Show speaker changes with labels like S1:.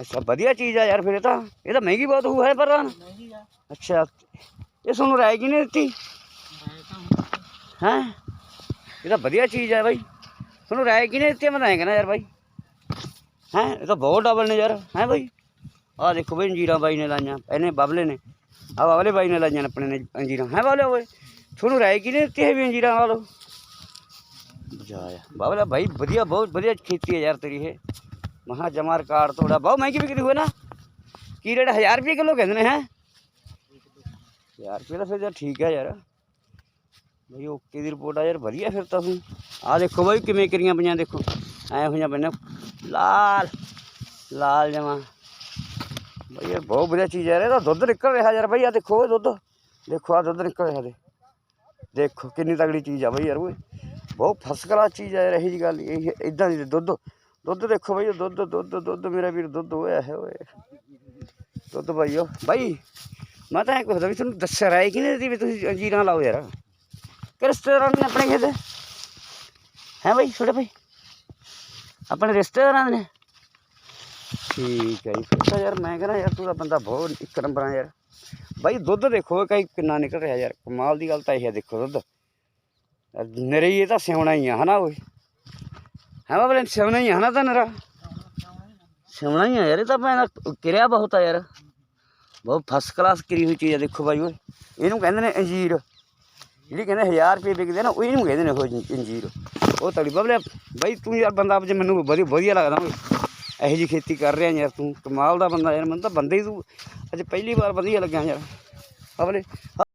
S1: ਅੱਛਾ ਵਧੀਆ ਚੀਜ਼ ਆ ਯਾਰ ਫਿਰ ਇਹ ਤਾਂ ਇਹ ਤਾਂ ਮਹਿੰਗੀ ਬਹੁਤ ਹੋਊ ਹੈ ਪ੍ਰਧਾਨ
S2: ਮਹਿੰਗੀ ਆ
S1: ਅੱਛਾ ਇਹ ਤੁਹਾਨੂੰ ਰਾਏ ਕੀ ਨਹੀਂ ਦਿੱਤੀ
S2: ਮੈਂ ਤਾਂ
S1: ਹੈ ਇਹ ਤਾਂ ਵਧੀਆ ਚੀਜ਼ ਹੈ ਬਾਈ ਤੁਹਾਨੂੰ ਰਾਏ ਕੀ ਨਹੀਂ ਦਿੱਤੀ ਮੈਂ ਤਾਂ ਐਂ ਕਹਿਣਾ ਯਾਰ ਬਾਈ ਹੈ ਇਹ ਤਾਂ ਬਹੁਤ ਡਬਲ ਨੇ ਯਾਰ ਹੈ ਬਾਈ ਆਹ ਦੇਖੋ ਬਈ ਅੰਜੀਰਾਂ ਬਾਈ ਨੇ ਲਾਈਆਂ ਇਹਨੇ ਬਬਲੇ ਨੇ ਆਹ ਬਬਲੇ ਬਾਈ ਨੇ ਲਾਈਆਂ ਨੇ ਆਪਣੇ ਨੇ ਅੰਜੀਰਾਂ ਹੈ ਬਬਲੇ ਓਏ ਤੁਹਾਨੂੰ ਰਾਏ ਕੀ ਨਹੀਂ ਦਿੱਤੀ ਹੈ ਵੀ ਅੰਜੀਰਾਂ ਵਾਲੋ ਜਾਇਆ ਬਬਲਾ ਮਹਾ ਜਮਾ ਰਿਕਾਰਡ ਤੁਹਾਡਾ ਬਹੁਤ ਮਹਿੰਗੀ ਵਿਕਦੀ ਹੋਏ ਨਾ। ਕੀ ਰੇਟ? 1000 ਰੁਪਏ ਕਿਲੋ ਕਹਿੰਦੇ ਨੇ, ਹੈ? 1000 ਰੁਪਏ ਦਾ ਫਿਰ ਤਾਂ ਠੀਕ ਹੈ ਯਾਰ। ਬਈ ਓਕੇ ਦੀ ਰਿਪੋਰਟ ਆ ਯਾਰ, ਵਧੀਆ ਫਿਰ ਤਾਂ ਤੂੰ ਆਹ ਦੇਖੋ ਬਾਈ ਕਿਵੇਂ ਕਰੀਆਂ ਪਈਆਂ, ਦੇਖੋ। ਐ ਹੋਈਆਂ ਪਈਆਂ ਲਾਲ ਲਾਲ ਜਮਾ। ਬਈ ਇਹ ਬਹੁਤ ਵਧੀਆ ਚੀਜ਼ ਹੈ ਯਾਰ, ਇਹਦਾ ਦੁੱਧ ਨਿਕਲ ਰਿਹਾ ਯਾਰ ਬਈ ਆ ਦੇਖੋ ਇਹ ਦੁੱਧ। ਦੇਖੋ ਆ ਦੁੱਧ ਨਿਕਲ ਰਿਹਾ ਦੇ। ਦੇਖੋ ਕਿੰਨੀ ਤਗੜੀ ਚੀਜ਼ ਆ ਬਈ ਯਾਰ ਓਏ। ਬਹੁਤ ਫਸਟ ਕਲਾਸ ਚੀਜ਼ ਆ ਯਾਰ, ਇਹੀ ਜੀ ਗੱਲ ਇਹ ਇਦਾਂ ਦੀ ਦੁੱਧ। ਦੁੱਧ ਦੇਖੋ ਬਈ, ਦੁੱਧ ਦੁੱਧ ਦੁੱਧ ਮੇਰਾ ਵੀਰ, ਦੁੱਧ ਹੋਇਆ ਹੈ, ਓਏ। ਦੁੱਧ ਭਾਈ ਓ। ਭਾਈ ਮੈਂ ਤਾਂ ਇਹ ਪੁੱਛਦਾ ਵੀ ਤੁਹਾਨੂੰ ਦੱਸਿਆ ਰਾਏ ਕਿ ਦਿੱਤੀ ਵੀ ਤੁਸੀਂ ਅੰਜੀਰਾਂ ਲਾਓ ਯਾਰ? ਕਿ ਰਿਸ਼ਤੇਦਾਰਾਂ ਨੇ ਆਪਣੇ ਖੇਤ? ਹੈ ਭਾਈ ਛੋਟੇ ਭਾਈ? ਆਪਣੇ ਰਿਸ਼ਤੇਦਾਰਾਂ ਦੇ ਨੇ? ਠੀਕ ਹੈ ਜੀ, ਫਿਰ ਯਾਰ ਮੈਂ ਕਹਿੰਦਾ ਯਾਰ ਤੂੰ ਤਾਂ ਬੰਦਾ ਬਹੁਤ ਇੱਕ ਨੰਬਰ ਆ ਯਾਰ। ਭਾਈ ਦੁੱਧ ਦੇਖੋ ਕਈ ਕਿੰਨਾ ਨਿਕਲ ਰਿਹਾ ਯਾਰ। ਕਮਾਲ ਦੀ ਗੱਲ ਤਾਂ ਇਹ ਹੈ, ਦੇਖੋ ਦੁੱਧ। ਯਾਰ ਇਹ ਤਾਂ ਸਿਉਣਾ ਹੀ ਆ, ਹਨਾ ਓਏ? ਹੈ ਬਾਬਲੇ ਸਿਉਣਾ ਹੀ ਆ ਹਨਾ ਤਾਂ ਨਰਾ ਸਿਉਣਾ ਹੀ ਆ ਯਾਰ ਇਹ ਤਾਂ ਮੈਂ ਕਿਰਿਆ ਬਹੁਤ ਆ ਯਾਰ ਬਹੁਤ ਫਸਟ ਕਲਾਸ ਕਰੀ ਹੋਈ ਚੀਜ਼ ਆ ਦੇਖੋ ਬਾਈ ਓਏ ਇਹਨੂੰ ਕਹਿੰਦੇ ਨੇ ਅੰਜੀਰ ਜਿਹੜੀ ਕਹਿੰਦੇ 1000 ਰੁਪਏ ਵਿਕਦੇ ਨਾ ਉਹ ਇਹਨੂੰ ਕਹਿੰਦੇ ਨੇ ਉਹ ਜੀ ਅੰਜੀਰ ਉਹ ਤੜੀ ਬਬਲੇ ਬਾਈ ਤੂੰ ਯਾਰ ਬੰਦਾ ਜੇ ਮੈਨੂੰ ਵਧੀਆ ਵਧੀਆ ਲੱਗਦਾ ਓਏ ਇਹੋ ਜੀ ਖੇਤੀ ਕਰ ਰਿਹਾ ਯਾਰ ਤੂੰ ਕਮਾਲ ਦਾ ਬੰਦਾ ਯਾਰ ਮੈਨੂੰ ਤਾਂ ਬੰਦੇ ਹੀ ਤੂੰ ਅੱਜ ਪਹਿਲੀ ਵਾਰ ਵਧੀਆ ਲੱਗਿਆ ਯਾਰ ਬਬਲੇ